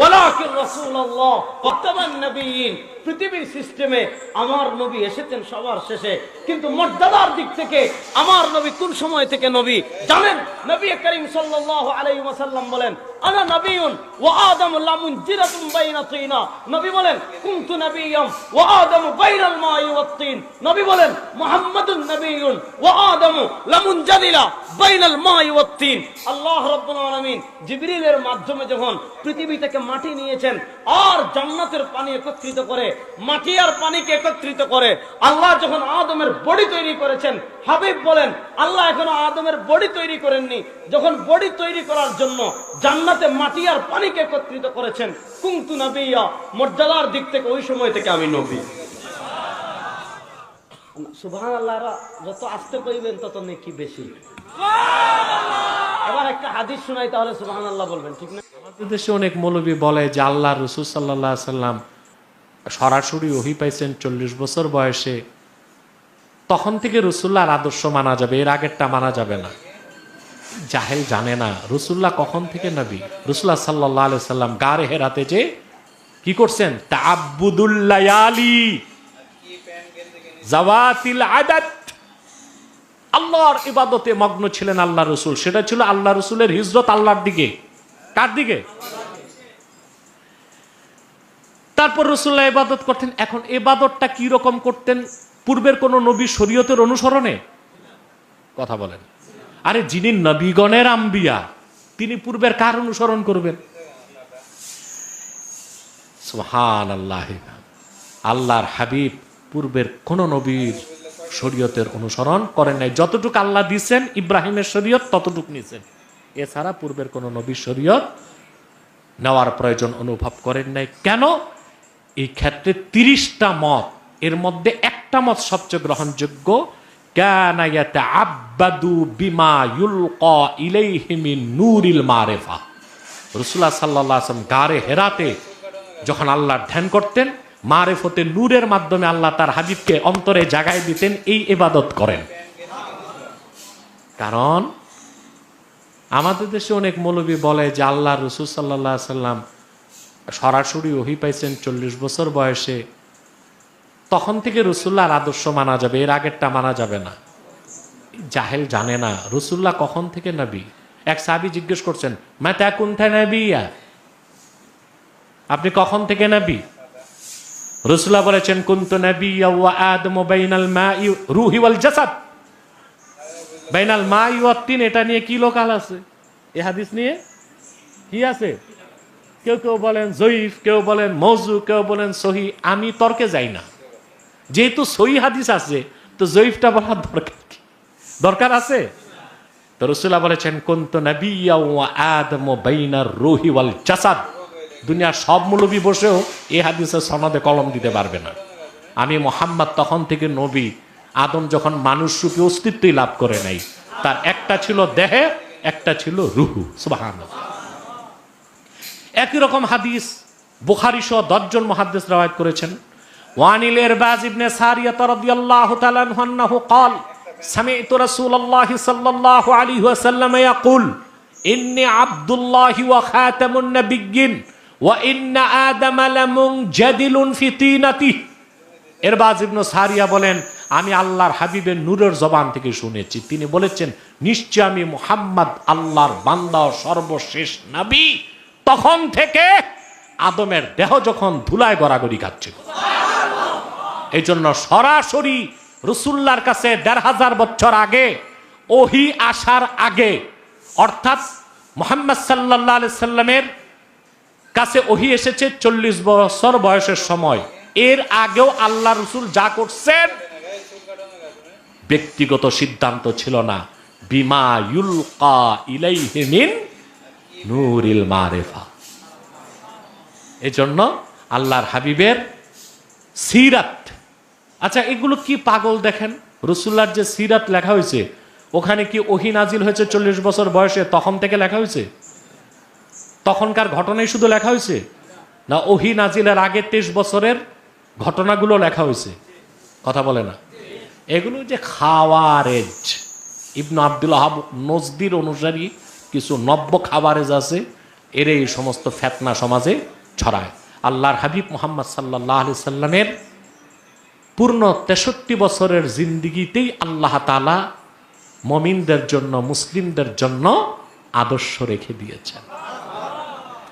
ولكن رسول الله وقتم النبيين পৃথিবীর সিস্টেমে আমার নবী এসেছেন সবার শেষে। কিন্তু মর্যাদার দিক থেকে আমার নবী কোন সময় থেকে নবী? জানেন, নবী করিম সাল্লাল্লাহু আলাইহি ওয়াসাল্লাম বলেন, আনা নবিয়ুন ওয়া লামুন জিরাতুম বাইনা তিনা। নবী বলেন, কুনতু নবিয়্যাম ওয়া বাইনাল মাই ওয়াত তিন। নবী বলেন, মুহাম্মাদুন নবিয়ুন ওয়া লামুন জাদিলা বাইনাল মাই ওয়াত তিন। আল্লাহ রাব্বুল আলামিন জিবরিলের মাধ্যমে যখন পৃথিবী থেকে মাটি নিয়েছেন, আর জান্নাতের পানি একত্রিত করে মাটি আর পানিকে একত্রিত করে। আল্লাহ যখন আদমের বডি তৈরি করেছেন, হাবিব বলেন, আল্লাহ এখনও আদমের বডি তৈরি করেননি। যখন বডি তৈরি করার জন্য জান্নাতে মাটি আর পানিকে একত্রিত করেছেন কুংতু মর্যাদার দিক থেকে ওই সময় থেকে আমি নবী। আল্লাহরা যত কইবেন তত নেকি বেশি। এবার একটা হাদিস শোনাই, তাহলে আল্লাহ বলবেন, ঠিক না? আমাদের দেশে অনেক মৌলবী বলে যে আল্লাহ রসুল সাল্লাহ সাল্লাম সরাসরি ওহি পাইছেন চল্লিশ বছর বয়সে, তখন থেকে রসুল্লাহর আদর্শ মানা যাবে, এর আগেরটা মানা যাবে না। জাহেল জানে না, রসুল্লাহ কখন থেকে নবী? রসুল্লাহ সাল্লাহ আলি সাল্লাম গারে হেরাতে যে কি করছেন? তাবুদুল্লায়ালি জাওয়াতিল আদাত আল্লাহর ইবাদতে মগ্ন ছিলেন আল্লাহ রসুল। সেটা ছিল আল্লাহ রসুলের হিজরত আল্লাহর দিকে। কার দিকে? তারপর রসুল্লাহ ইবাদত করতেন। এখন এবাদতটা কি রকম করতেন পূর্বের কোন নবী শরীয়তের অনুসরণে? কথা বলেন। আরে যিনি নবীগণের আম্বিয়া, তিনি পূর্বের কার অনুসরণ করবেন? সুহান আল্লাহ আল্লাহর হাবিব পূর্বের কোন নবীর শরীয়তের অনুসরণ করেন নাই। যতটুকু আল্লাহ দিছেন, ইব্রাহিমের শরীয়ত ততটুক নিছেন। এছাড়া পূর্বের কোন নবীর শরীয়ত নেওয়ার প্রয়োজন অনুভব করেন নাই। কেন? এই ক্ষেত্রে তিরিশটা মত, এর মধ্যে একটা মত সবচেয়ে গ্রহণযোগ্য আব্বাদু বিমা নূরিল মারেফা। রসুল্লাহ সাল্লাহ আসলাম গারে হেরাতে যখন আল্লাহর ধ্যান করতেন, মারেফতে নূরের মাধ্যমে আল্লাহ তার হাবিবকে অন্তরে জাগায় দিতেন, এই ইবাদত করেন। কারণ আমাদের দেশে অনেক মৌলবী বলে যে আল্লাহ রসুল সাল্লাহ সাল্লাম সরাসরি ওহি পাইছেন চল্লিশ বছর বয়সে, তখন থেকে রসুল্লাহর আদর্শ মানা যাবে, এর আগেরটা মানা যাবে না। জাহেল জানে না, রসুল্লাহ কখন থেকে নাবি? এক সাবি জিজ্ঞেস করছেন মা মাতা কোনথায় নবিয়া? আপনি কখন থেকে নবী? রসুল্লাহ বলেছেন, কুন্ত নবী আদম বাইনাল মা রুহি ওয়াল জাসাদ। বাইনাল মা ইউ এটা নিয়ে কি লোকাল আছে? এ হাদিস নিয়ে কি আছে? কেউ কেউ বলেন জয়ীফ, কেউ বলেন মৌজু, কেউ বলেন সহি, আমি তর্কে যাই না। যেহেতু সহি হাদিস আছে, তো জয়ীফটা বলার দরকার কি? দরকার আছে? তো রসুল্লাহ বলেছেন নবী আদম ওয়াল জাসাদ। দুনিয়ার সব মুলবি বসেও এই হাদিসের সনদে কলম দিতে পারবে না। আমি মোহাম্মদ তখন থেকে নবী। আদম যখন মানুষ রূপে অস্তিত্বই লাভ করে নাই, তার একটা ছিল দেহে, একটা ছিল রুহু। সুবাহান একই রকম হাদিস বুখারি সহ দশজন মহাদ্দেশ রাওয়ায়ত করেছেন ওয়ানিল এরবাজ ইবনে সারিয়াত রাদিয়াল্লাহু তাআলা আনহু قال سمعت رسول الله صلى الله عليه وسلم يقول إني عبد الله وخاتم النبيين وإن آدم لمنجدل في طينته এরবাজ ইবনু সারিয়া বলেন আমি আল্লাহর হাবিবের নূরের জবান থেকে শুনেছি তিনি বলেছেন নিশ্চয় আমি মুহাম্মদ আল্লাহর বান্দা ও সর্বশেষ নবী তখন থেকে আদমের দেহ যখন ধুলায় গড়াগড়ি খাচ্ছিল। এই জন্য সরাসরি রসুল্লার কাছে দেড় হাজার বছর আগে, ওহি আসার আগে, অর্থাৎ মোহাম্মদ সাল্লাহ আলি সাল্লামের কাছে ওহি এসেছে চল্লিশ বছর বয়সের সময়। এর আগেও আল্লাহ রসুল যা করছেন, ব্যক্তিগত সিদ্ধান্ত ছিল না। বিমা ইউলকা ইলাইহিমিন নূরিল মারেফা। এজন্য আল্লাহর হাবিবের সিরাত। আচ্ছা এগুলো কি পাগল দেখেন? রসুল্লার যে সিরাত লেখা হয়েছে, ওখানে কি ওহি নাজিল হয়েছে চল্লিশ বছর বয়সে, তখন থেকে লেখা হয়েছে? তখনকার ঘটনাই শুধু লেখা হয়েছে? না, ওহি নাজিলের আগে তেইশ বছরের ঘটনাগুলো লেখা হয়েছে? কথা বলে না। এগুলো যে খাওয়ারেজ। ইবনু আব্দুল আহাব নজদির অনুসারী কিছু নব্য খাবারেজ আছে এর এই সমস্ত ফেতনা সমাজে ছড়ায়। আল্লাহর হাবিব মোহাম্মদ সাল্লাহ আলি সাল্লামের পূর্ণ তেষট্টি বছরের জিন্দিগিতেই আল্লাহ তালা মমিনদের জন্য, মুসলিমদের জন্য আদর্শ রেখে দিয়েছেন।